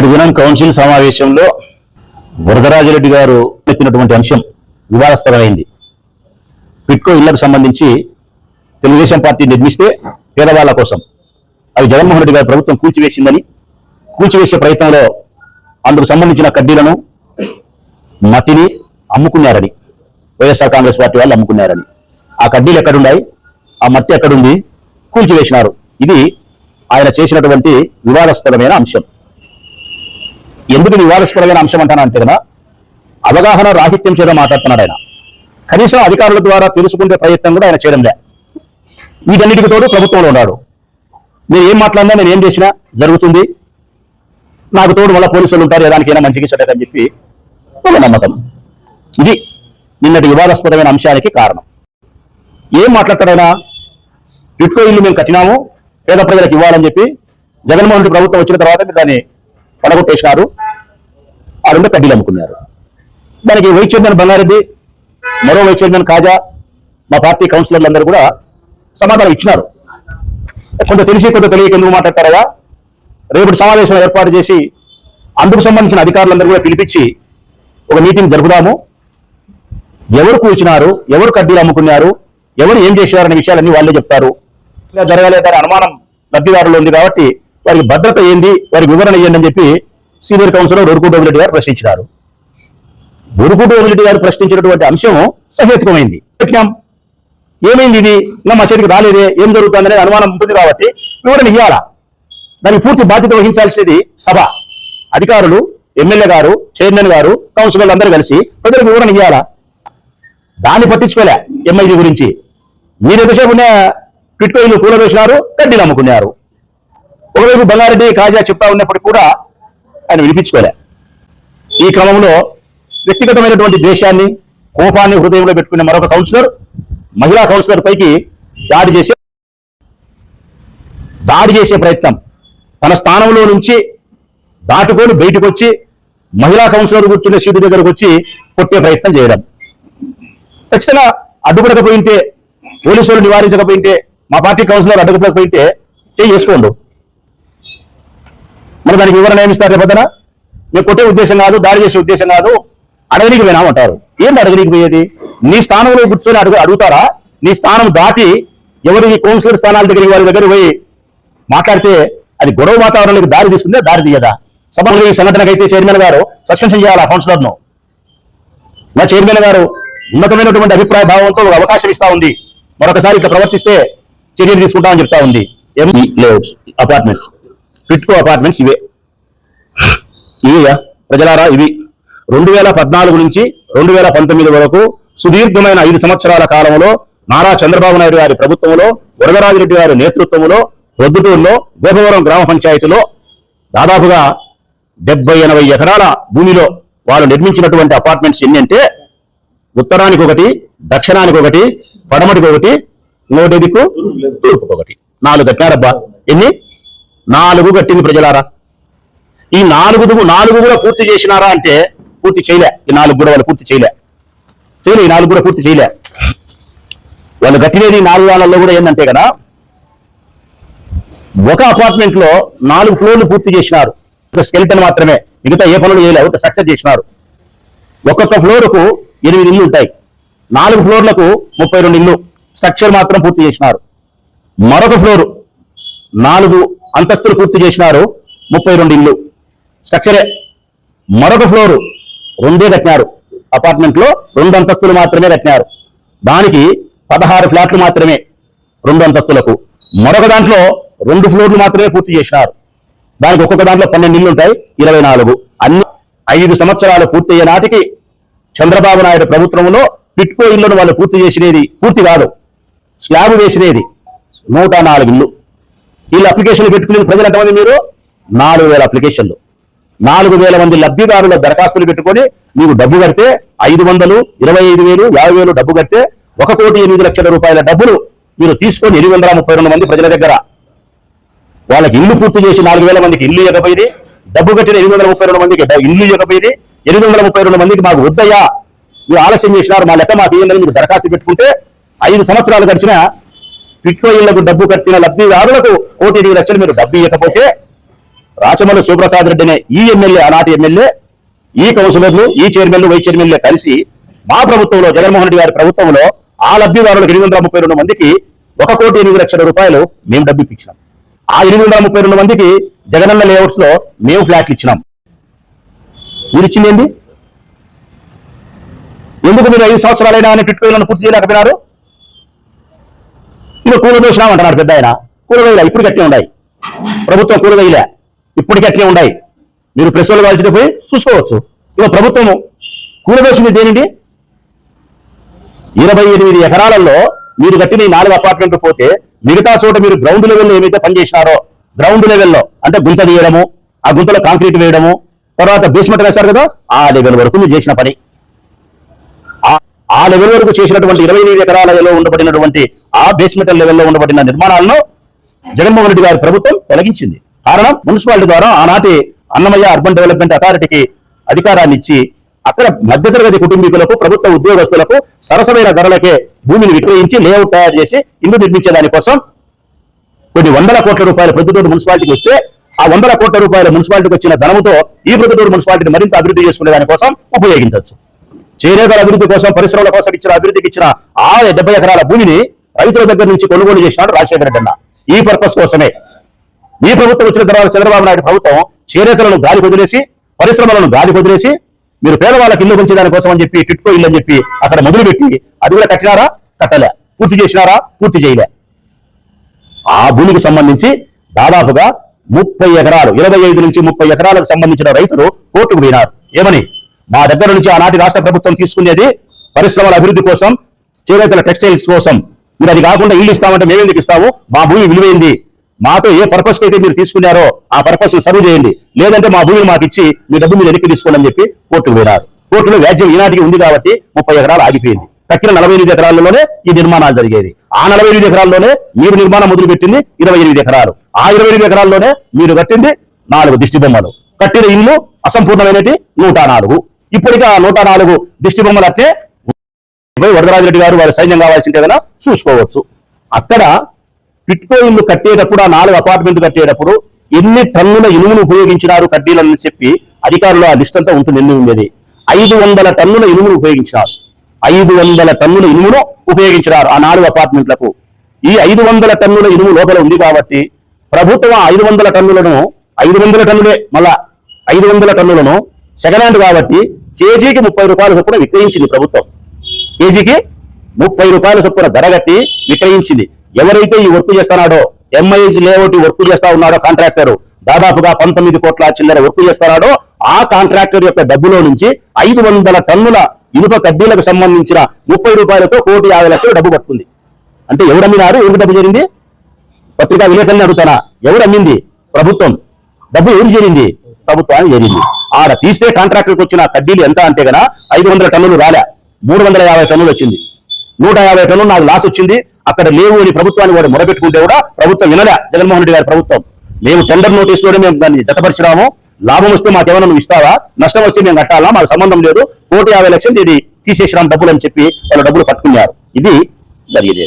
నిన్నటి దినం కౌన్సిల్ సమావేశంలో వరదరాజరెడ్డి గారు ఎత్తినటువంటి అంశం వివాదాస్పదమైంది. పిట్కో ఇళ్ళకు సంబంధించి తెలుగుదేశం పార్టీ నిర్మిస్తే పేదవాళ్ళ కోసం. అవి జగన్మోహన్ రెడ్డి గారి ప్రభుత్వం కూల్చివేసిందని కూల్చివేసే ప్రయత్నంలో అందుకు సంబంధించిన కడ్డీలను మట్టిని అమ్ముకున్నారని వైఎస్ఆర్ కాంగ్రెస్ పార్టీ వాళ్ళు అమ్ముకున్నారని. ఆ కడ్డీలు ఎక్కడున్నాయి? ఆ మట్టి ఎక్కడుంది? కూల్చివేసినారు. ఇది ఆయన చేసినటువంటి వివాదాస్పదమైన అంశం. ఎందుకు ఇది వివాదాస్పదమైన అంశం అంటానంటే కదా? అవగాహన రాహిత్యం చేత మాట్లాడుతున్నాడు ఆయన. కనీసం అధికారుల ద్వారా తెలుసుకునే ప్రయత్నం కూడా ఆయన చేయడం లే. వీటన్నిటికి తోడు ప్రభుత్వంలో ఉన్నాడు. నేను ఏం మాట్లాడినా నేను ఏం చేసినా జరుగుతుంది. నాకు తోడు మళ్ళీ పోలీసులు ఉంటారు ఏదానికైనా మంచిగా చెడ్డదని చెప్పి వాళ్ళ నమ్మకం. ఇది నిన్నటి వివాదాస్పదమైన అంశానికి కారణం. ఏం మాట్లాడతాడైనా ఇట్లో ఇల్లు మేము కట్టినాము పేద ప్రజలకు ఇవ్వాలని చెప్పి జగన్మోహన్ రెడ్డి ప్రభుత్వం వచ్చిన తర్వాత మీరు దాన్ని పడగొట్టేసినారు. ఆ రెండు కడ్డీలు అమ్ముకున్నారు. దానికి వైస్ చైర్మన్ బంగారెడ్డి మరో వైస్ చైర్మన్ కాజా మా పార్టీ కౌన్సిలర్లు అందరూ కూడా సమాధానం ఇచ్చినారు. కొంత తెలిసి కొంత తెలియక ఎందుకు మాట్లాడతారా రేపటి సమావేశం ఏర్పాటు చేసి అందుకు సంబంధించిన అధికారులందరూ కూడా పిలిపించి ఒక మీటింగ్ జరుపుదాము. ఎవరు కూర్చున్నారు ఎవరు కడ్డీలు అమ్ముకున్నారు ఎవరు ఏం చేశారనే విషయాలన్నీ వాళ్ళే చెప్తారు. ఇలా జరగలేదనే అనుమానం లబ్ధిదారులు ఉంది కాబట్టి వారికి భద్రత ఏంది వారికి వివరణ ఇవ్వండి అని చెప్పి సీనియర్ కౌన్సిలర్ రొరుకు రెడ్డి గారు ప్రశ్నించినారు. రొరుకు రెడ్డి గారు ప్రశ్నించినటువంటి అంశం సహేతుకమైంది. పెట్టినాం. ఏమైంది ఇది? నా మా చేతికి రాలేదే. ఏం జరుగుతుందనే అనుమానం ఉంటుంది కాబట్టి వివరణ ఇవ్వాలా దానికి పూర్తి బాధ్యత వహించాల్సినది సభ. అధికారులు ఎమ్మెల్యే గారు చైర్మన్ గారు కౌన్సిలర్లు అందరూ కలిసి ప్రజలకు వివరణ ఇవ్వాలా దాన్ని పట్టించుకోలే ఎంఐజీ గురించి. మీరు ఎంతసేపు ఉన్న పిట్కోయిలు కూలవేసినారు కడ్డీలు నమ్ముకున్నారు. ఒకవైపు బంగారెడ్డి కాజా చెప్తా ఉన్నప్పుడు కూడా ఆయన వినిపించుకోలే. ఈ క్రమంలో వ్యక్తిగతమైనటువంటి ద్వేషాన్ని కోపాన్ని హృదయంలో పెట్టుకునే మరొక కౌన్సిలర్ మహిళా కౌన్సిలర్ పైకి దాడి చేసే దాడి చేసే ప్రయత్నం. తన స్థానంలో నుంచి దాటుకొని బయటకు వచ్చి మహిళా కౌన్సిలర్ కూర్చునే సీటు దగ్గరకు వచ్చి కొట్టే ప్రయత్నం చేయడం. ఖచ్చితంగా అడ్డుపడకపోయింటే పోలీసులు నివారించకపోయింటే మా పార్టీ కౌన్సిలర్ అడ్డుకోకపోయింటే చేయి చేసుకోండు మరి దానికి వివరణ ఏమిస్తారు రేపొద్దున? మేము కొట్టే ఉద్దేశం కాదు దాడి చేసే ఉద్దేశం కాదు అడగనికి పోయినామంటారు ఏంటి అడగనికి పోయేది? నీ స్థానంలో కూర్చొని అడుగు అడుగుతారా? నీ స్థానం దాటి ఎవరికి కౌన్సిలర్ స్థానాల దగ్గర వారి దగ్గర పోయి మాట్లాడితే అది గొడవ వాతావరణానికి దారి తీస్తుందా దారి తీయదా? సభలో ఈ సంఘటనకైతే చైర్మన్ గారు సస్పెన్షన్ చేయాలి ఆ కౌన్సిలర్ మా చైర్మన్ గారు ఉన్నతమైనటువంటి అభిప్రాయ భావంతో ఒక అవకాశం ఇస్తా ఉంది. మరొకసారి ఇట్లా ప్రవర్తిస్తే చర్యలు తీసుకుంటామని చెప్తా ఉంది. ME layouts apartments. పిట్కో అపార్ట్మెంట్స్ ఇవే. ఇవియా ప్రజలారా ఇవి. రెండు వేల పద్నాలుగు నుంచి రెండు వేల పంతొమ్మిది వరకు సుదీర్ఘమైన ఐదు సంవత్సరాల కాలంలో నారా చంద్రబాబు నాయుడు గారి ప్రభుత్వంలో వరదరాజిరెడ్డి గారి నేతృత్వంలో ప్రొద్దుటూరులో గోపవరం గ్రామ పంచాయతీలో దాదాపుగా డెబ్బై ఎనభై ఎకరాల భూమిలో వాళ్ళు నిర్మించినటువంటి అపార్ట్మెంట్స్ ఎన్ని అంటే ఉత్తరానికి ఒకటి దక్షిణానికి ఒకటి పడమటికి ఒకటి ఇంకోటి దిక్కు తూర్పుకి ఒకటి. నాలుగు కట్టారబ్బా ఎన్ని? నాలుగు కట్టింది ప్రజలారా. ఈ నాలుగు నాలుగు కూడా పూర్తి చేసినారా అంటే పూర్తి చేయలే. ఈ నాలుగు కూడా వాళ్ళు పూర్తి చేయలే. చేయలే ఈ నాలుగు కూడా పూర్తి చేయలే. వాళ్ళు కట్టినది నాలుగు వాళ్ళల్లో కూడా ఏంటంటే కదా ఒక అపార్ట్మెంట్లో నాలుగు ఫ్లోర్లు పూర్తి చేసినారు. ఒక స్కెల్టన్ మాత్రమే మిగతా ఏ పనులు చేయలేవు ఒక స్ట్రక్చర్ చేసినారు. ఒక్కొక్క ఫ్లోర్కు ఎనిమిది ఇల్లు ఉంటాయి. నాలుగు ఫ్లోర్లకు ముప్పై రెండు ఇల్లు స్ట్రక్చర్ మాత్రం పూర్తి చేసినారు. మరొక ఫ్లోర్ నాలుగు అంతస్తులు పూర్తి చేసినారు ముప్పై రెండు ఇల్లు. స్ట్రక్చరే మరొక ఫ్లోరు రెండే కట్టినారు. అపార్ట్మెంట్లో రెండు అంతస్తులు మాత్రమే కట్టినారు. దానికి పదహారు ఫ్లాట్లు మాత్రమే రెండు అంతస్తులకు. మరొక దాంట్లో రెండు ఫ్లోర్లు మాత్రమే పూర్తి చేసినారు. దానికి ఒక్కొక్క దాంట్లో పన్నెండు ఇల్లు ఉంటాయి ఇరవై నాలుగు. అన్ని ఐదు సంవత్సరాలు పూర్తయ్యే నాటికి చంద్రబాబు నాయుడు ప్రభుత్వంలో పిట్కో ఇళ్ళను వాళ్ళు పూర్తి చేసినది పూర్తి కాదు. స్లాబ్ వేసినది నూట నాలుగు ఇల్లు. వీళ్ళు అప్లికేషన్లు పెట్టుకునే ప్రజలు ఎంతమంది మీరు? నాలుగు వేల అప్లికేషన్లు నాలుగు వేల మంది లబ్ధిదారుల దరఖాస్తులు పెట్టుకొని నీకు డబ్బు కడితే ఐదు వందలు ఇరవై ఐదు వేలు యాభై వేలు డబ్బు కడితే ఒక కోటి ఎనిమిది లక్షల రూపాయల డబ్బులు మీరు తీసుకొని ఎనిమిది వందల ముప్పై రెండు మంది ప్రజల దగ్గర. వాళ్ళకి ఇల్లు పూర్తి చేసి నాలుగు వేల మందికి ఇల్లు ఇవ్వకపోయింది డబ్బు కట్టిన ఎనిమిది వందల ముప్పై రెండు మందికి ఇల్లు ఇవ్వకపోయింది ఎనిమిది వందల ముప్పై రెండు మందికి మాకు వద్దయ్యా. మీరు ఆలస్యం చేసినారు మా లెక్క మాకు ఏందని మీరు దరఖాస్తు పెట్టుకుంటే ఐదు సంవత్సరాలు గడిచిన బిట్కో ఇళ్ళకు డబ్బు కట్టిన లబ్ధిదారులకు కోటి ఎనిమిది లక్షలు మీరు డబ్బు ఇవ్వకపోతే రాచమల్లి సుప్రసాద్ రెడ్డి అనే ఈ ఎమ్మెల్యే ఆనాటి ఎమ్మెల్యే ఈ కౌన్సిలర్లు ఈ చైర్మన్లు వైస్ చైర్మన్లు కలిసి మా ప్రభుత్వంలో జగన్మోహన్ రెడ్డి గారి ప్రభుత్వంలో ఆ లబ్ధిదారులకు ఎనిమిది రెండు మందికి ఒక కోటి ఎనిమిది లక్షల రూపాయలు మేము డబ్బు ఇప్పించినాం. ఆ ఎనిమిది ముప్పై రెండు మందికి జగనన్న లేఅవుట్స్లో మేము ఫ్లాట్లు ఇచ్చినాం. మీరు ఇచ్చింది ఏంది? ఎందుకు మీరు ఐదు సంవత్సరాలైనా అని టిట్కోయిలను పూర్తి చేయలేకపోయినారు? ఇక కూలదోషణం అంటున్నారు పెద్ద ఆయన. కూరగాయలు ఇప్పుడు గట్టిగా ఉన్నాయి. ప్రభుత్వం కూరగాయలే ఇప్పటికి గట్టిగా ఉన్నాయి. మీరు ప్రెస్ వాళ్ళు కాల్చిన పోయి చూసుకోవచ్చు. ఇక ప్రభుత్వము కూలదోషింది దేనిది? ఇరవై ఎనిమిది ఎకరాలలో మీరు కట్టిన ఈ నాలుగు అపార్ట్మెంట్లు పోతే మిగతా చోట మీరు గ్రౌండ్ లెవెల్లో ఏమైతే పనిచేసినారో గ్రౌండ్ లెవెల్లో అంటే గుంత తీయడము ఆ గుంతలో కాంక్రీట్ వేయడము తర్వాత బేస్మెంట్ వేస్తారు కదా ఆ లెవెల్ వరకు మీరు చేసిన పని. ఆ- ఆ లెవెల్ వరకు చేసినటువంటి ఇరవై ఎనిమిది ఎకరాలలో ఉండబడినటువంటి ఆ బేస్మెంట్ లెవెల్లో ఉండబడిన నిర్మాణాలను జగన్మోహన్ రెడ్డి గారి ప్రభుత్వం తొలగించింది. కారణం మున్సిపాలిటీ ద్వారా ఆనాటి అన్నమయ్య అర్బన్ డెవలప్మెంట్ అథారిటీకి అధికారాన్ని ఇచ్చి అక్కడ మధ్యతరగతి కుటుంబీకులకు ప్రభుత్వ ఉద్యోగస్తులకు సరసమైన ధరలకే భూమిని విక్రయించి లేఅవుట్ తయారు చేసి ఇల్లు నిర్మించే దానికోసం కొన్ని వందల కోట్ల రూపాయల ప్రొద్దుటూరు మున్సిపాలిటీకి వస్తే ఆ వందల కోట్ల రూపాయల మున్సిపాలిటీకి వచ్చిన ధనముతో ఈ ప్రొద్దుటూరు మున్సిపాలిటీని మరింత అభివృద్ధి చేసుకునే దానికోసం ఉపయోగించవచ్చు. చేనేతల అభివృద్ధి కోసం పరిశ్రమల కోసం ఇచ్చిన అభివృద్ధికి ఇచ్చిన ఆ డెబ్బై ఎకరాల భూమిని రైతుల దగ్గర నుంచి కొనుగోలు చేసినాడు రాజశేఖర రెడ్డి ఈ పర్పస్ కోసమే. ఈ ప్రభుత్వం వచ్చిన తర్వాత చంద్రబాబు నాయుడు ప్రభుత్వం చేనేతలను గాలి వదిలేసి పరిశ్రమలను గాలి వదిలేసి మీరు పేదవాళ్ళకి ఇల్లు పంచేదాని కోసం అని చెప్పి టిట్కో ఇల్లు అని చెప్పి అక్కడ మొదలుపెట్టి అది కూడా కట్టినారా? కట్టలే. పూర్తి చేసినారా? పూర్తి చేయలే. ఆ భూమికి సంబంధించి దాదాపుగా ముప్పై ఎకరాలు ఇరవై ఐదు నుంచి ముప్పై ఎకరాలకు సంబంధించిన రైతులు కోర్టుకు పోయినారు. ఏమని? మా దగ్గర నుంచి ఆనాటి రాష్ట్ర ప్రభుత్వం తీసుకునేది పరిశ్రమల అభివృద్ధి కోసం చేనేతల టెక్స్టైల్స్ కోసం మీరు అది కాకుండా ఇల్లు ఇస్తామంటే మేమేందుకు ఇస్తాము? మా భూమి విలువైంది. మాతో ఏ పర్పస్ అయితే మీరు తీసుకున్నారో ఆ పర్పస్ సర్వ్ చేయండి. లేదంటే మా భూమిని మాకు ఇచ్చి మీ డబ్బు మీరు వెనక్కి తీసుకోండి అని చెప్పి కోర్టుకు పోయినారు. కోర్టులో వ్యాజ్యం ఈనాటికి ఉంది కాబట్టి ముప్పై ఎకరాలు ఆగిపోయింది. తక్కిన నలభై ఎనిమిది ఎకరాల్లోనే ఈ నిర్మాణాలు జరిగేది. ఆ నలభై ఎనిమిది ఎకరాల్లోనే మీరు నిర్మాణం మొదలుపెట్టింది ఇరవై ఎనిమిది ఎకరాలు. ఆ ఇరవై ఎనిమిది ఎకరాల్లోనే మీరు కట్టింది నాలుగు దిష్టి బొమ్మలు. కట్టిన ఇల్లు అసంపూర్ణమైనటి నూట నాలుగు. ఇప్పటికీ ఆ నూట నాలుగు దిష్టి బొమ్మలు అట్టే పోయి వరదరాజరెడ్డి గారు వారి సైన్యం కావాల్సింటే చూసుకోవచ్చు. అక్కడ పిట్కో ఇల్లు కట్టేటప్పుడు ఆ నాలుగు అపార్ట్మెంట్ కట్టేటప్పుడు ఎన్ని టన్నుల ఇనుమును ఉపయోగించినారు కడ్డీలని చెప్పి అధికారులు ఆ లిస్ట్ అంతా ఉంటుంది ఎన్ని ఉండేది. ఐదు వందల టన్నుల ఇనుమును ఉపయోగించినారు. ఐదు వందల టన్నుల ఇనుమును ఉపయోగించినారు ఆ నాలుగు అపార్ట్మెంట్లకు ఈ ఐదు వందల టన్నుల ఇనుము లోపల ఉంది కాబట్టి ప్రభుత్వం ఐదు వందల టన్నులను ఐదు వందల టన్నులే మళ్ళా ఐదు వందల టన్నులను సెకండ్ హ్యాండ్ కాబట్టి కేజీకి ముప్పై రూపాయలు చొప్పున విక్రయించింది ప్రభుత్వం. కేజీకి ముప్పై రూపాయల చొప్పున ధరగట్టి విక్రయించింది. ఎవరైతే ఈ వర్క్ చేస్తున్నాడో ఎంఐఎస్ లేఅవుట్ వర్క్ చేస్తా ఉన్నాడో కాంట్రాక్టర్ దాదాపుగా పంతొమ్మిది కోట్ల చిల్లర వర్క్ చేస్తున్నాడో ఆ కాంట్రాక్టర్ యొక్క డబ్బులో నుంచి ఐదు వందల టన్నుల ఇనుప కడ్డీలకు సంబంధించిన ముప్పై రూపాయలతో కోటి యాభై లక్షలు డబ్బు పట్టుకుంది. అంటే ఎవరు అమ్మినారు? ఎవరికి డబ్బు చేరింది? పత్రికా విలేకరులను అడుగుతానా? ఎవరు అమ్మింది? ప్రభుత్వం. డబ్బు ఎవరు చేరింది? ప్రభుత్వానికి చేరింది. ఆడ తీస్తే కాంట్రాక్టర్కి వచ్చిన కడ్డీలు ఎంత అంటే గన ఐదు వందల టన్నులు రాలే. మూడు వందల యాభై టన్నులు వచ్చింది. నూట యాభై టన్నులు నాకు లాస్ వచ్చింది. అక్కడ లేవు అని ప్రభుత్వాన్ని వాడు మొరపెట్టుకుంటే కూడా ప్రభుత్వం వినలే. జగన్మోహన్ రెడ్డి గారి ప్రభుత్వం. మేము టెండర్ నోటీసులోనే మేము దాన్ని జతపరిచినాము. లాభం వస్తే మాకేమైనా నువ్వు ఇస్తావా? నష్టం వస్తే మేము కట్టాలా? మాకు సంబంధం లేదు. కోటి యాభై లక్షలు ఇది తీసేసినాం డబ్బులు అని చెప్పి వాళ్ళు డబ్బులు పట్టుకున్నారు. ఇది జరిగేది.